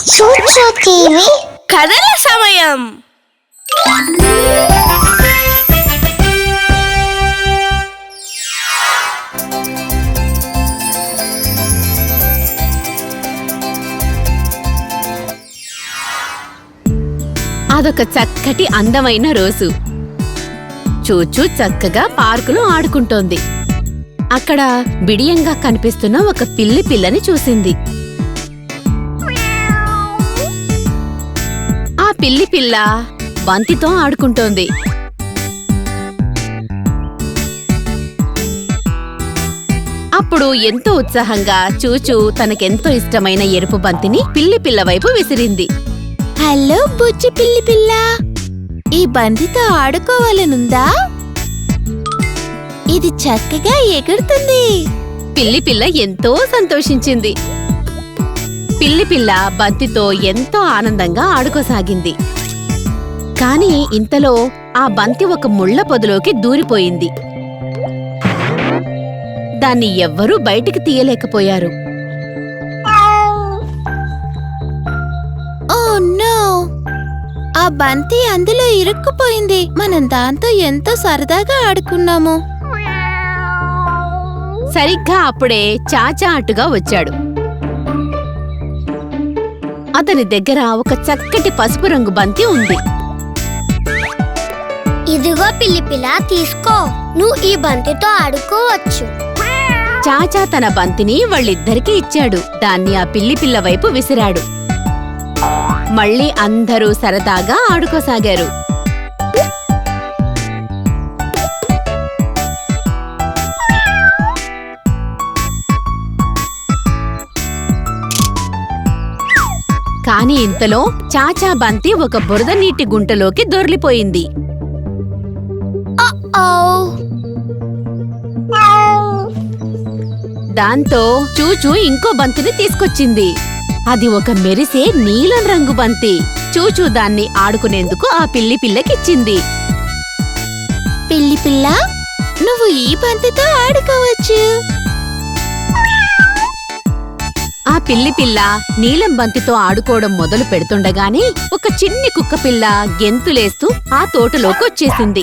చూచు టీవీ కథల సమయం. అదొక చక్కటి అందమైన రోజు. చూచూ చక్కగా పార్కులో ఆడుకుంటోంది. అక్కడ బిడియంగా కనిపిస్తున్న ఒక పిల్లి పిల్లని చూసింది. పిల్లి పిల్ల బంతితో ఆడుకుంటోంది. అప్పుడు ఎంతో ఉత్సాహంగా చూచూ తనకెంతో ఇష్టమైన ఎరుపు బంతిని పిల్లి పిల్ల వైపు విసిరింది. హలో బుజ్జి పిల్లి పిల్ల ఈ బంతితో ఆడుకోవాలనుందా? ఇది చక్కగా ఎగురుతుంది. పిల్లి పిల్ల ఎంతో సంతోషించింది. పిల్లి పిల్ల బంతితో ఎంతో ఆనందంగా ఆడుకోసాగింది. కాని ఇంతలో ఆ బంతి ఒక ముళ్ళ పొదలోకి దూరిపోయింది. దాన్ని ఎవ్వరూ బయటికి తీయలేకపోయారు. ఆ బంతి అందులో ఇరుక్కుపోయింది. మనం దాంతో ఎంతో సరదాగా ఆడుకున్నాము. సరిగ్గా అప్పుడే చాచా అటుగా వచ్చాడు. అతని దగ్గర ఒక చక్కటి పసుపు రంగు బంతి ఉంది. ఇదిగో పిల్లి పిల్ల తీసుకో. నువ్వు ఈ బంతితో ఆడుకోవచ్చు. చాచా తన బంతిని వాళ్ళిద్దరికీ ఇచ్చాడు. దాన్ని ఆ పిల్లి పిల్ల వైపు విసిరాడు. మళ్ళీ అందరూ సరదాగా ఆడుకోసాగారు. కాని ఇంతలో చాచా బంతి ఒక బురద నీటి గుంటలోకి దొర్లిపోయింది దాంతో చూచూ ఇంకో బంతిని తీసుకొచ్చింది. అది ఒక మెరిసే నీలం రంగు బంతి. చూచూ దాన్ని ఆడుకునేందుకు ఆ పిల్లి పిల్లకిచ్చింది. పిల్లి పిల్ల నువ్వు ఈ బంతితో ఆడుకోవచ్చు. పిల్లి పిల్ల నీలం బంతితో ఆడుకోవడం మొదలు పెడుతుండగానే ఒక చిన్ని కుక్క పిల్ల గెంతులేస్తూ ఆ తోటలోకి వచ్చేసింది.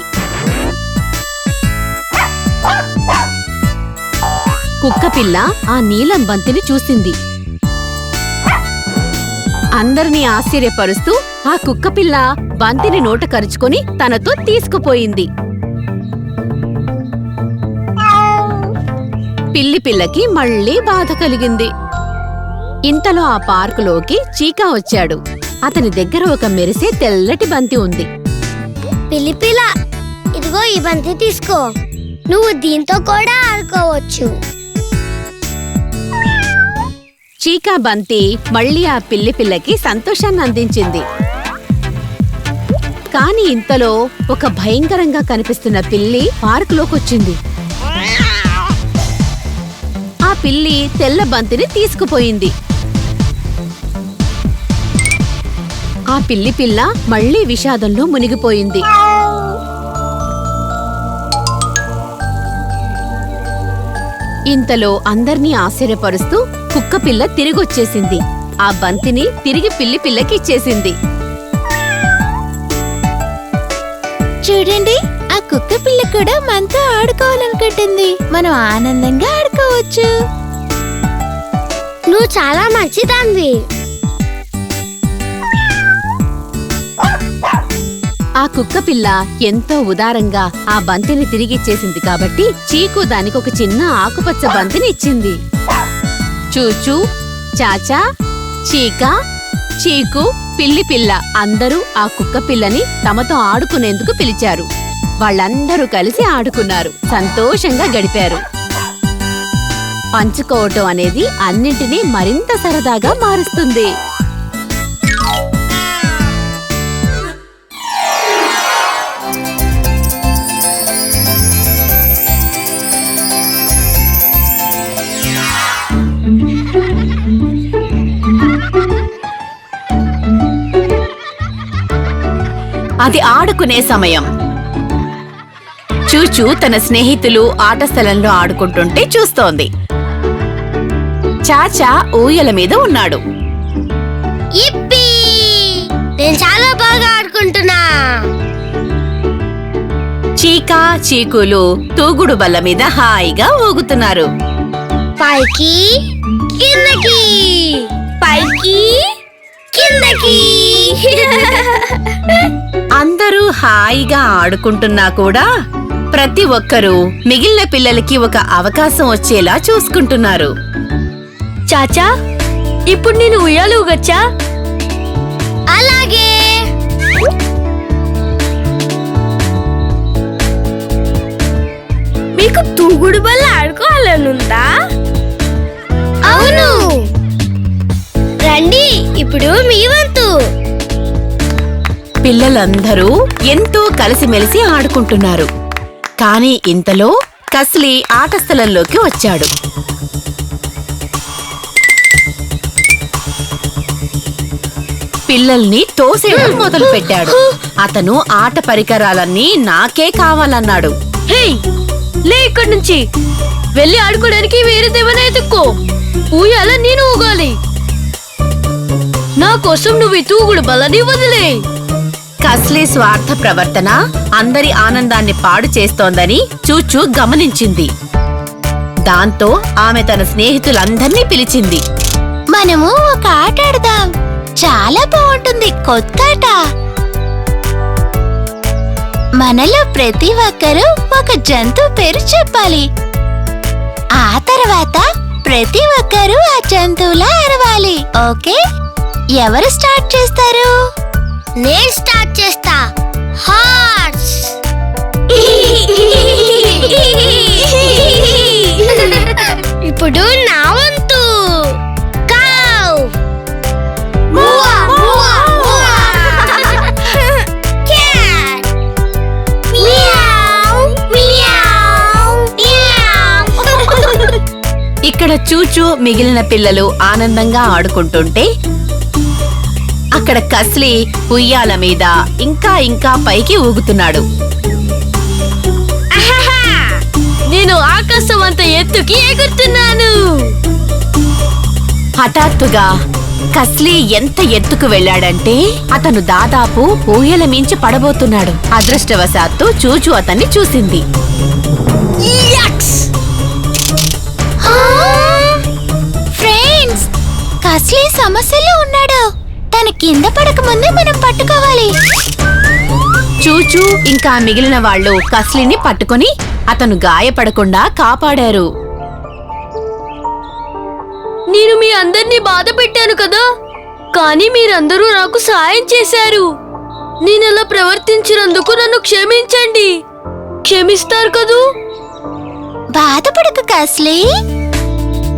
కుక్క పిల్ల ఆ నీలం బంతిని చూసింది. అందరినీ ఆశ్చర్యపరుస్తూ ఆ కుక్క పిల్ల బంతిని నోట కరుచుకొని తనతో తీసుకుపోయింది. పిల్లి పిల్లకి మళ్ళీ బాధ కలిగింది. ఇంతలో ఆ పార్కులోకి చీకా వచ్చాడు. అతని దగ్గర ఒక మెరిసే తెల్లటి బంతి ఉంది. పిల్ల ఇదిగో ఈ బంతి తీసుకో. నువ్వు దీంతో కూడా ఆడుకోవచ్చు. చీకా బంతి మళ్ళీ ఆ పిల్లి పిల్లకి సంతోషాన్ని అందించింది. కాని ఇంతలో ఒక భయంకరంగా కనిపిస్తున్న పిల్లి పార్కులోకొచ్చింది. ఆ పిల్లి తెల్ల బంతిని తీసుకుపోయింది. ఆ పిల్లి పిల్ల మళ్ళీ విషాదంలో మునిగిపోయింది. ఇంతలో అందర్నీ ఆశ్చర్యపరుస్తూ కుక్క పిల్ల తిరిగొచ్చేసింది. ఆ బంతిని తిరిగి పిల్లి పిల్లకి ఇచ్చేసింది. చూడండి ఆ కుక్క పిల్ల కూడా మనతో ఆడుకోవాలనుకుంటుంది. మనం ఆనందంగా ఆడుకోవచ్చు. నువ్వు చాలా మంచిదానివి. ఆ కుక్క పిల్ల ఎంతో ఉదారంగా ఆ బంతిని తిరిగిచ్చేసింది కాబట్టి చీకు దానికి ఒక చిన్న ఆకుపచ్చ బంతిని ఇచ్చింది. చూచూ చాచా చీకా చీకు పిల్లి పిల్ల అందరూ ఆ కుక్క పిల్లని తమతో ఆడుకునేందుకు పిలిచారు. వాళ్ళందరూ కలిసి ఆడుకున్నారు. సంతోషంగా గడిపారు. పంచుకోవటం అనేది అన్నింటినీ మరింత సరదాగా మారుస్తుంది. అది ఆడుకునే సమయం. చూచు తన స్నేహితులు ఆట స్థలంలో ఆడుకుంటుంటే చూస్తోంది. చాచా ఊయల మీద ఉన్నాడు. నేను చాలా బాగా ఆడుకుంటున్నా. చీకా చీకులు తూగుడు బల్ల మీద హాయిగా ఊగుతున్నారు. పైకి కిందకి. పైకి కిందకి. హాయిగా ఆడుకుంటున్నా కూడా ప్రతి ఒక్కరూ మిగిలిన పిల్లలకి ఒక అవకాశం వచ్చేలా చూసుకుంటున్నారు. చాచా ఇప్పుడు నేను ఉయ్యాలు ఊగచ్చా? అలాగే. మీకు తూగుడు బల్ల ఆడుకోవాలనుందా? అవును. రండి ఇప్పుడు మీ వంతు. పిల్లలందరూ ఎంతో కలిసిమెలిసి ఆడుకుంటున్నారు. కాని ఇంతలో కస్లీ ఆట స్థలంలోకి వచ్చాడు. పిల్లల్ని తోసేయడం మొదలు పెట్టాడు అతను ఆట పరికరాలన్నీ నాకే కావాలన్నాడు. హే లే ఇక్కడి నుంచి. వెళ్ళి ఆడుకోవడానికి వేరే దేవన ఎదుక్కో ఊయాల నేను ఊగాలి. నా కోసం నువ్వు తూగుడు బలని వదిలే కస్లీ స్వార్థ ప్రవర్తన అందరి ఆనందాన్ని పాడు చేస్తోందని చూచూ గమనించింది. దాంతో ఆమె తన స్నేహితులందర్నీ పిలిచింది. మనము ఒక ఆట ఆడదాం. చాలా బాగుంటుంది కొత్త ఆట. మనలో ప్రతి ఒక్కరూ ఒక జంతువు పేరు చెప్పాలి. ఆ తర్వాత ప్రతి ఒక్కరూ ఆ జంతువులా అరవాలి. ఓకే? ఎవరు స్టార్ట్ చేస్తారు? నేను స్టార్ట్ చేస్తా. హార్స్ ఇప్పుడు నా వంతు. ఇక్కడ చూచూ మిగిలిన పిల్లలు ఆనందంగా ఆడుకుంటుంటే అక్కడ కస్లీ ఉయ్యాల మీద ఇంకా ఇంకా పైకి ఊగుతున్నాడు! నేను ఆకాశం అంత ఎత్తుకి ఎగురుతున్నాను. హఠాత్తుగా కస్లీ ఎంత ఎత్తుకు వెళ్ళాడంటే అతను దాదాపు ఊయల మించి పడబోతున్నాడు. అదృష్టవశాత్తు చూచూ అతన్ని చూసింది. సమస్యలో ఉన్నాడు. తన కింద పడక ముందే మనం పట్టుకోవాలి. చూచూ ఇంకా మిగిలిన వాళ్ళు కస్లీని పట్టుకొని అతను గాయపడకుండా కాపాడారు. నేను మీ అందరినీ బాధ పెట్టాను కదా. కానీ మీరందరూ నాకు సాయం చేశారు. నేను అలా ప్రవర్తించినందుకు నన్ను క్షమించండి. క్షమిస్తారు కదూ? బాధపడకు కస్లీ.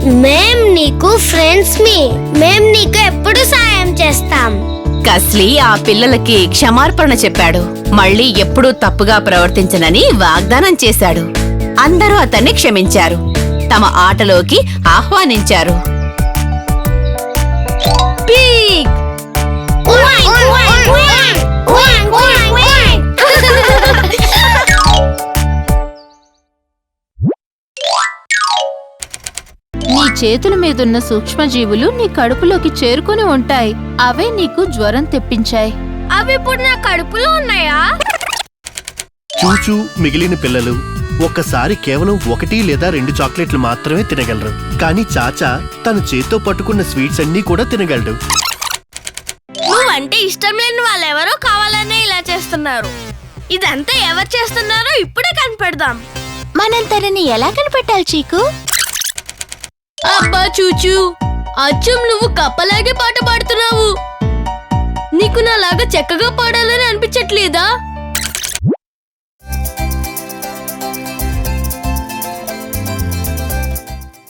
మేం నీకు ఫ్రెండ్స్ మీ. మేం నీకు ఎప్పుడు సాయం చేస్తాం? కస్లీ ఆ పిల్లలకి క్షమార్పణ చెప్పాడు. మళ్ళీ ఎప్పుడూ తప్పుగా ప్రవర్తించనని వాగ్దానం చేశాడు. అందరూ అతన్ని క్షమించారు. తమ ఆటలోకి ఆహ్వానించారు. పీక్ చేతుల మీదున్న సూక్ష్మజీవులు నీ కడుపులోకి చేరుకుని ఉంటాయి. అవే నీకు జ్వరం తెప్పించాయి. అవి ఇప్పుడు నా కడుపులో ఉన్నాయా? చూచూ మిగిలిన పిల్లలు ఒక్కసారి కేవలం ఒకటి లేదా రెండు చాక్లెట్లు మాత్రమే తినగలరు. కానీ చాచా తన చేత్తో పట్టుకున్న స్వీట్స్ అన్నీ కూడా తినగలడు. నువ్వంటే ఇష్టం లేని వాళ్ళెవరో కావాలనే ఇలా చేస్తున్నారు. ఇదంతా ఎవరు చేస్తున్నారో ఇప్పుడే కనిపెడదాం. మనం తనని ఎలా కనిపెట్టాలి చీకు? అబ్బా చూచు అచ్చం నువ్వు కప్పలాగే పాట పాడుతున్నావు. నీకు నాలాగా చక్కగా పాడాలని అనిపించట్లేదా?